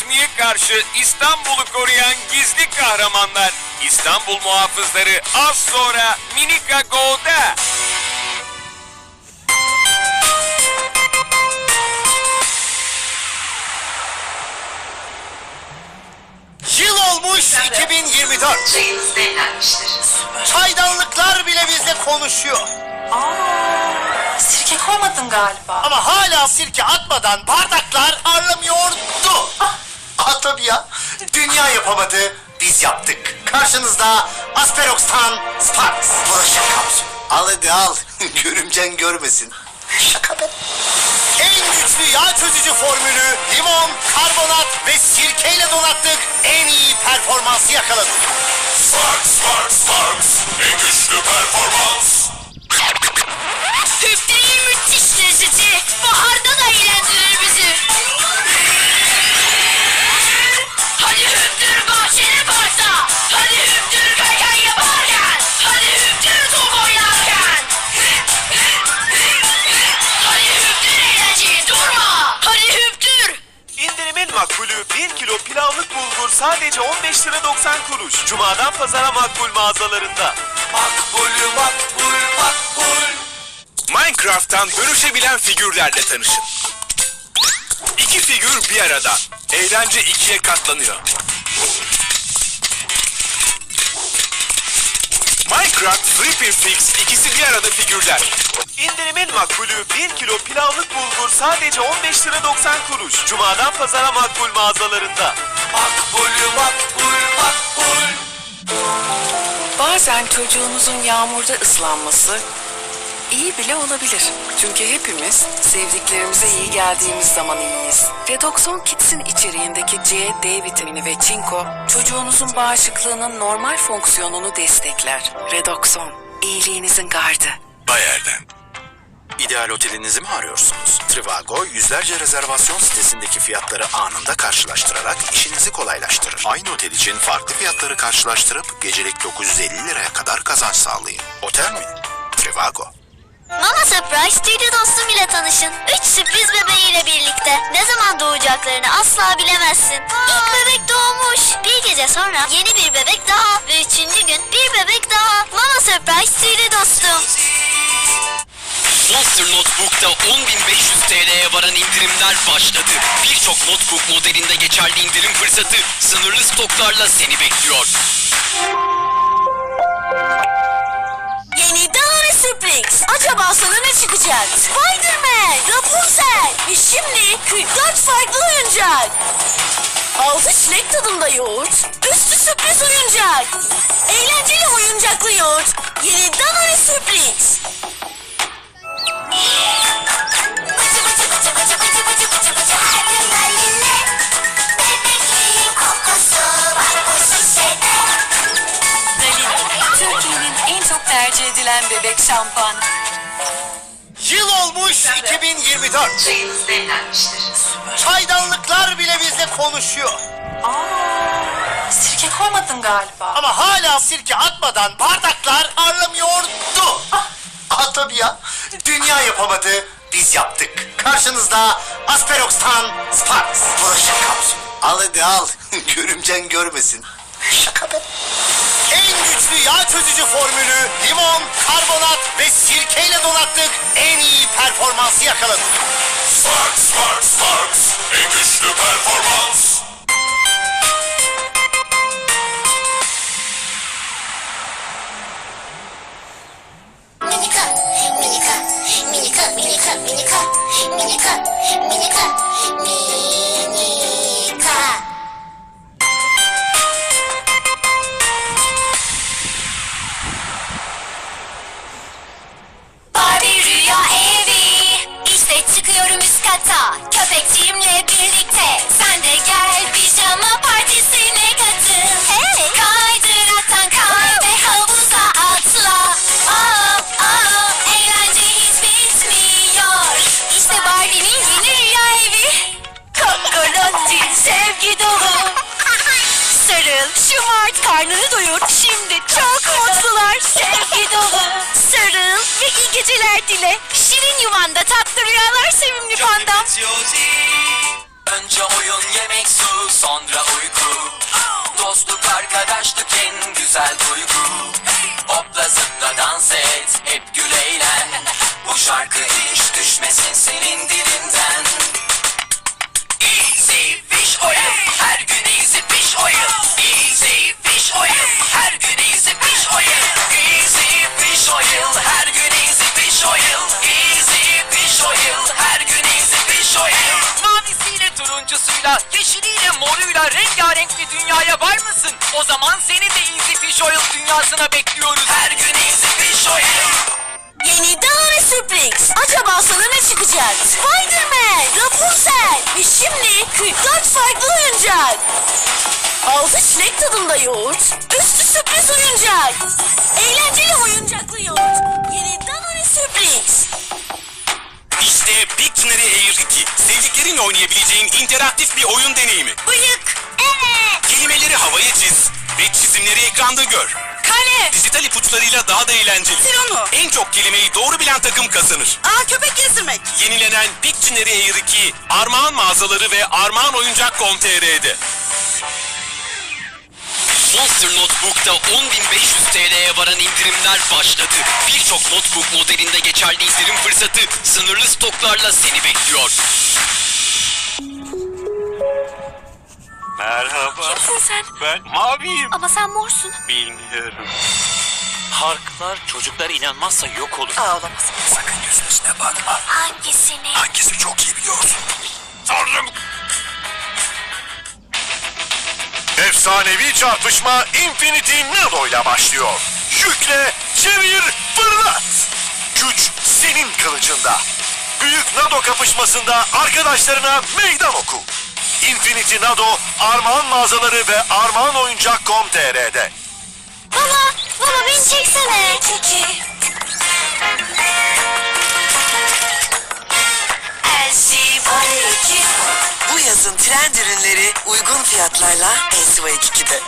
Nazmi'ye karşı İstanbul'u koruyan gizli kahramanlar. İstanbul muhafızları az sonra Minika Go'da. Yıl olmuş 2024. Çayınız demlenmiştir. Çaydanlıklar bile bizle konuşuyor. Aa, sirke koymadın galiba. Ama hala sirke atmadan bardaklar parlamıyordu. Tabii ya. Dünya yapamadı, biz yaptık. Karşınızda Asperox'tan Sparks. Bulaşık kapsülü. Al hadi al. Görümcen görmesin. Şaka be. En güçlü yağ çözücü formülü limon, karbonat ve sirkeyle donattık. En iyi performansı yakaladık. Sparks, Sparks, Sparks. Sadece 15 lira 90 kuruş. Cuma'dan pazara makbul mağazalarında. Makbulü makbul makbul. Minecraft'tan dönüşebilen figürlerle tanışın. İki figür bir arada. Eğlence ikiye katlanıyor. Minecraft Flippin Fix ikisi bir arada figürler. İndirimin makbulü 1 kilo pilavlık bulgur sadece 15 lira 90 kuruş. Cuma'dan pazara makbul mağazalarında. Makbulü makbul makbul. Bazen çocuğunuzun yağmurda ıslanması iyi bile olabilir. Çünkü hepimiz sevdiklerimize iyi geldiğimiz zaman iyiyiz. Redoxon Kids'in içeriğindeki C, D vitamini ve çinko çocuğunuzun bağışıklığının normal fonksiyonunu destekler. Redoxon, iyiliğinizin gardı. Bayer'den. İdeal otelinizi mi arıyorsunuz? Trivago yüzlerce rezervasyon sitesindeki fiyatları anında karşılaştırarak işinizi kolaylaştırır. Aynı otel için farklı fiyatları karşılaştırıp gecelik 950 liraya kadar kazanç sağlayın. Otel mi? Trivago. Mama Surprise tüylü dostum ile tanışın. Üç sürpriz bebeğiyle birlikte. Ne zaman doğacaklarını asla bilemezsin. İlk bebek doğmuş. Bir gece sonra yeni bir bebek daha. Ve üçüncü gün bir bebek daha. Mama Surprise tüylü dostum. Monster Notebook'ta 10.500 TL'ye varan indirimler başladı. Birçok notebook modelinde geçerli indirim fırsatı sınırlı stoklarla seni bekliyor. Çıkacak? Spider-Man, Rapunzel ve şimdi 44 farklı oyuncak. Altı çilek tadında yoğurt, üstü sürpriz oyuncak. Eğlenceli oyuncaklı yoğurt. Yeni Danone Sürpriz. Tercih edilen bebek şampuanı. Yıl olmuş 2024. Çayınız demlenmiştir. Çaydanlıklar bile bizle konuşuyor. Aa, sirke koymadın galiba. Ama hala sirke atmadan bardaklar parlamıyordu. Ah tabii ya. Dünya yapamadı, biz yaptık. Karşınızda Asperox'tan Sparks. Bulaşık kapsülü. Al hadi al. Görümcen görmesin. Şaka be. Çözücü formülü limon, karbonat ve sirkeyle donattık. En iyi performansı yakaladık. Sparks, Sparks, Sparks. En güçlü performans. Minika, minika, minika, minika, minika, minika, minika, minika. Şımart, karnını doyur. Şimdi çok mutlular, sevgi dolu. Sarıl ve iyi geceler dile. Şirin yuvanda tatlı rüyalar sevimli pandam. Önce oyun, yemek, su, sonra uyku. Dostluk, arkadaşlık en güzel duygu. Hopla zıpla dans et, hep gül eğlen. Bu şarkı hiç düşmesin senin dilinden. Easy Fish Oil, her gün Easy Fish Oil. Easy moruyla rengarenk bir dünyaya var mısın? O zaman seni de Easy Fish Oil dünyasına bekliyoruz. Her gün Easy Fish Oil. Yeni Danone Springs. Acaba sana ne çıkacak? Spider-Man, Rapunzel ve şimdi 44 farklı oyuncak. Altı çilek tadında yoğurt, üstü sürpriz oyuncak. Eğlenceli oyuncaklı yoğurt. Yeni Danone Springs. İşte Pictionary Air 2. Sevdiklerinle oynayabileceğin interaktif bir oyun deneyimi. Bıyık. Kelimeleri havaya çiz ve çizimleri ekranda gör. Kale. Dijital ipuçlarıyla daha da eğlenceli. Sironu. En çok kelimeyi doğru bilen takım kazanır. Aa köpek gezdirmek. Yenilenen Pictionary Air 2, Armağan mağazaları ve Armağan Oyuncak.com.tr'de. Monster Notebook'ta 10.500 TL'ye varan indirimler başladı. Birçok notebook modelinde geçerli indirim fırsatı sınırlı stoklarla seni bekliyor. Merhaba. Kimsin sen? Ben maviyim. Ama sen morsun. Bilmiyorum. Harklar çocuklar inanmazsa yok olur. Ağlamasın. Sakın yüzüne bakma. Hangisini? Hangisi çok iyi biliyorsun. Tanrım! Efsanevi çarpışma Infinity Nado ile başlıyor. Yükle, çevir, fırlat. Güç senin kılıcında. Büyük Nado kapışmasında arkadaşlarına meydan oku. Infinity Nado, Armağan mağazaları ve Armağan Oyuncak.com.tr'de. Baba, baba beni çeksene. Bu yazın trend ürünleri uygun fiyatlarla Elsiva 2'de.